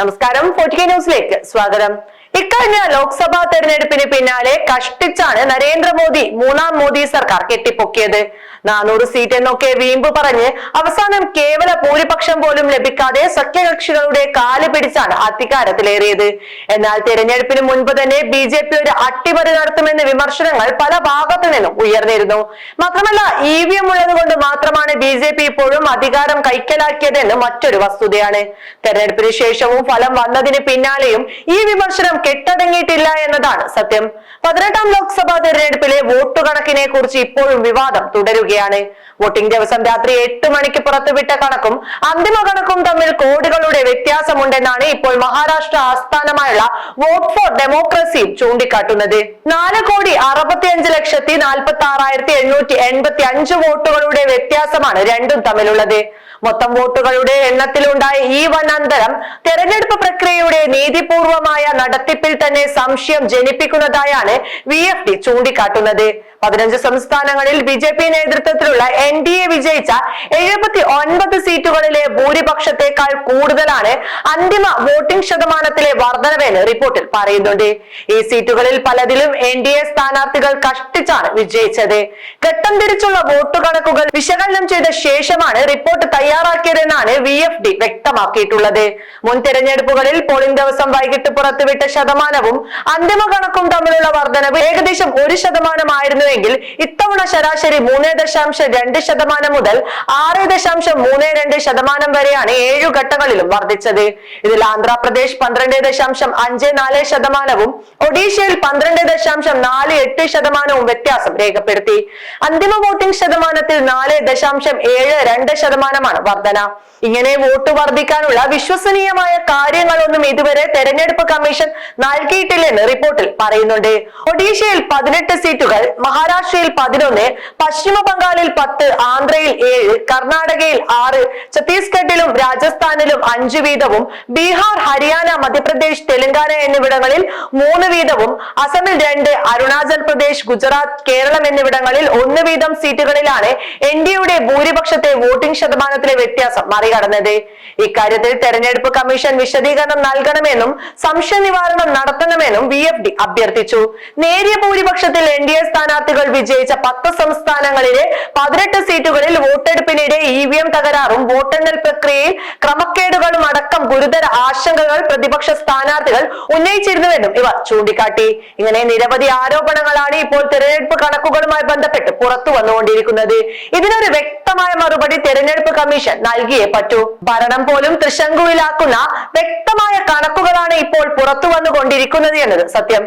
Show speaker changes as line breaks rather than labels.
നമസ്കാരം. ഫോർട്ടി ന്യൂസിലേക്ക് സ്വാഗതം. ഇക്കഴിഞ്ഞ ലോക്സഭാ തെരഞ്ഞെടുപ്പിന് പിന്നാലെ കഷ്ടിച്ചാണ് നരേന്ദ്രമോദി മൂന്നാം മോദി സർക്കാർ കെട്ടിപ്പൊക്കിയത്. നാനൂറ് സീറ്റ് എന്നൊക്കെ വീമ്പ് പറഞ്ഞ് അവസാനം കേവല ഭൂരിപക്ഷം പോലും ലഭിക്കാതെ സഖ്യകക്ഷികളുടെ കാൽ പിടിച്ചാണ് അധികാരത്തിലേറിയത്. എന്നാൽ തെരഞ്ഞെടുപ്പിന് മുൻപ് തന്നെ ബി ജെ പി ഒരു അട്ടിമറി നടത്തുമെന്ന വിമർശനങ്ങൾ പല ഭാഗത്തു നിന്നും ഉയർന്നിരുന്നു. മാത്രമല്ല ഇ വി എം ഉള്ളത് കൊണ്ട് മാത്രമാണ് ബി ജെ പി ഇപ്പോഴും അധികാരം കൈക്കലാക്കിയത് എന്ന് മറ്റൊരു വസ്തുതയാണ്. തെരഞ്ഞെടുപ്പിന് ശേഷവും ഫലം വന്നതിന് പിന്നാലെയും ഈ വിമർശനം കെട്ടടങ്ങിയിട്ടില്ല എന്നതാണ് സത്യം. പതിനെട്ടാം ലോക്സഭാ തെരഞ്ഞെടുപ്പിലെ വോട്ട് കണക്കിനെ കുറിച്ച് ഇപ്പോഴും വിവാദം തുടരുകയാണ്. വോട്ടിംഗ് ദിവസം രാത്രി എട്ട് മണിക്ക് പുറത്തുവിട്ട കണക്കും അന്തിമ കണക്കും തമ്മിൽ കോടികളുടെ വ്യത്യാസമുണ്ടെന്നാണ് ഇപ്പോൾ മഹാരാഷ്ട്ര ആസ്ഥാനമായുള്ള വോട്ട് ഫോർ ഡെമോക്രസി ചൂണ്ടിക്കാട്ടുന്നത്. നാല് കോടി അറുപത്തിയഞ്ച് ലക്ഷത്തി നാൽപ്പത്തി ആറായിരത്തി എണ്ണൂറ്റി എൺപത്തി അഞ്ച് വോട്ടുകളുടെ വ്യത്യാസമാണ് രണ്ടും തമ്മിലുള്ളത്. മൊത്തം വോട്ടുകളുടെ എണ്ണത്തിലുണ്ടായ ഈ വൻ അന്തരം തെരഞ്ഞെടുപ്പ് പ്രക്രിയയുടെ നീതിപൂർവമായ നടത്തിപ്പിൽ തന്നെ സംശയം ജനിപ്പിക്കുന്നതായാണ് വി എഫ് ഡി ചൂണ്ടിക്കാട്ടുന്നത്. പതിനഞ്ച് സംസ്ഥാനങ്ങളിൽ ബി ജെ പി നേതൃത്വത്തിലുള്ള എൻ ഡി എ വിജയിച്ച എഴുപത്തി ഒൻപത് സീറ്റുകളിലെ ഭൂരിപക്ഷത്തെക്കാൾ കൂടുതലാണ് അന്തിമ വോട്ടിംഗ് ശതമാനത്തിലെ വർധനവെന്ന് റിപ്പോർട്ടിൽ പറയുന്നുണ്ട്. ഈ സീറ്റുകളിൽ പലതിലും എൻ ഡി എ സ്ഥാനാർത്ഥികൾ കഷ്ടിച്ചാണ് വിജയിച്ചത്. ഘട്ടം തിരിച്ചുള്ള വോട്ട് കണക്കുകൾ വിശകലനം ചെയ്ത ശേഷമാണ് റിപ്പോർട്ട് തയ്യാറാക്കിയതെന്നാണ് വി എഫ് ഡി വ്യക്തമാക്കിയിട്ടുള്ളത്. മുൻ തെരഞ്ഞെടുപ്പുകളിൽ പോളിംഗ് ദിവസം വൈകിട്ട് പുറത്തുവിട്ട ശതമാനവും അന്തിമ കണക്കും തമ്മിലുള്ള വർധനവ് ഏകദേശം ഒരു ശതമാനമായിരുന്നുവെങ്കിൽ ഇത്തവണ ശരാശരി മൂന്ന് ദശാംശം രണ്ട് ശതമാനം മുതൽ ആറ് ദശാംശം മൂന്ന് രണ്ട് ശതമാനം വരെയാണ് ഏഴു ഘട്ടങ്ങളിലും വർദ്ധിച്ചത്. ഇതിൽ ആന്ധ്രാപ്രദേശ് പന്ത്രണ്ട് ദശാംശം അഞ്ച് നാല് ശതമാനവും ഒഡീഷയിൽ പന്ത്രണ്ട് ദശാംശം നാല് എട്ട് ശതമാനവും വ്യത്യാസം രേഖപ്പെടുത്തി. അന്തിമ വോട്ടിംഗ് ശതമാനത്തിൽ നാല് ദശാംശം ഏഴ് രണ്ട് ശതമാനമാണ് വർധന. ഇങ്ങനെ വോട്ട് വർദ്ധിക്കാനുള്ള വിശ്വസനീയമായ കാര്യങ്ങളൊന്നും ഇതുവരെ തെരഞ്ഞെടുപ്പ് കമ്മീഷൻ നൽകിയിട്ടില്ലെന്ന് റിപ്പോർട്ടിൽ പറയുന്നുണ്ട്. ഒഡീഷയിൽ പതിനെട്ട് സീറ്റുകൾ മഹാരാഷ്ട്രയിൽ പതിനൊന്ന് പശ്ചിമ ബംഗാളിൽ പത്ത് ആന്ധ്രയിൽ ഏഴ് കർണാടകയിൽ ആറ് ഛത്തീസ്ഗഡിലും രാജസ്ഥാനിലും അഞ്ചു വീതവും ബീഹാർ ഹരിയാന മധ്യപ്രദേശ് തെലങ്കാന എന്നിവിടങ്ങളിൽ മൂന്ന് വീതവും അസമിൽ രണ്ട് അരുണാചൽ പ്രദേശ് ഗുജറാത്ത് കേരളം എന്നിവിടങ്ങളിൽ ഒന്ന് വീതം സീറ്റുകളിലാണ് എൻ ഡിയുടെ ഭൂരിപക്ഷത്തെ വോട്ടിംഗ് ശതമാനത്തിലെ വ്യത്യാസം മറികടന്നത്. ഇക്കാര്യത്തിൽ തെരഞ്ഞെടുപ്പ് കമ്മീഷൻ വിശദീകരണം നൽകണമെന്നും സംശയ നിവാരണം നടത്തണമെന്നും വി അഭ്യർത്ഥിച്ചു. നേരിയ ഭൂരിപക്ഷത്തിൽ എൻ ഡി എ സ്ഥാനാർത്ഥികൾ വിജയിച്ച പത്ത് സംസ്ഥാനങ്ങളിലെ പതിനെട്ട് സീറ്റുകളിൽ വോട്ടെടുപ്പിനിടെ ഇ വി എം തകരാറും വോട്ടെണ്ണൽ പ്രക്രിയയിൽ ക്രമക്കേടുകളും അടക്കം ഗുരുതര ആശങ്കകൾ പ്രതിപക്ഷ സ്ഥാനാർത്ഥികൾ ഉന്നയിച്ചിരുന്നുവെന്നും ഇവർ ചൂണ്ടിക്കാട്ടി. ഇങ്ങനെ നിരവധി ആരോപണങ്ങളാണ് ഇപ്പോൾ തെരഞ്ഞെടുപ്പ് കണക്കുകളുമായി ബന്ധപ്പെട്ട് പുറത്തു വന്നുകൊണ്ടിരിക്കുന്നത്. ഇതിനൊരു വ്യക്തമായ മറുപടി തെരഞ്ഞെടുപ്പ് കമ്മീഷൻ നൽകിയേ പറ്റൂ. ഭരണം പോലും തൃശങ്കുവിലാക്കുന്ന വ്യക്തമായ കണക്കുകളാണ് ഇപ്പോൾ പുറത്തു വന്നുകൊണ്ടിരിക്കുന്നത് എന്നത് സത്യം.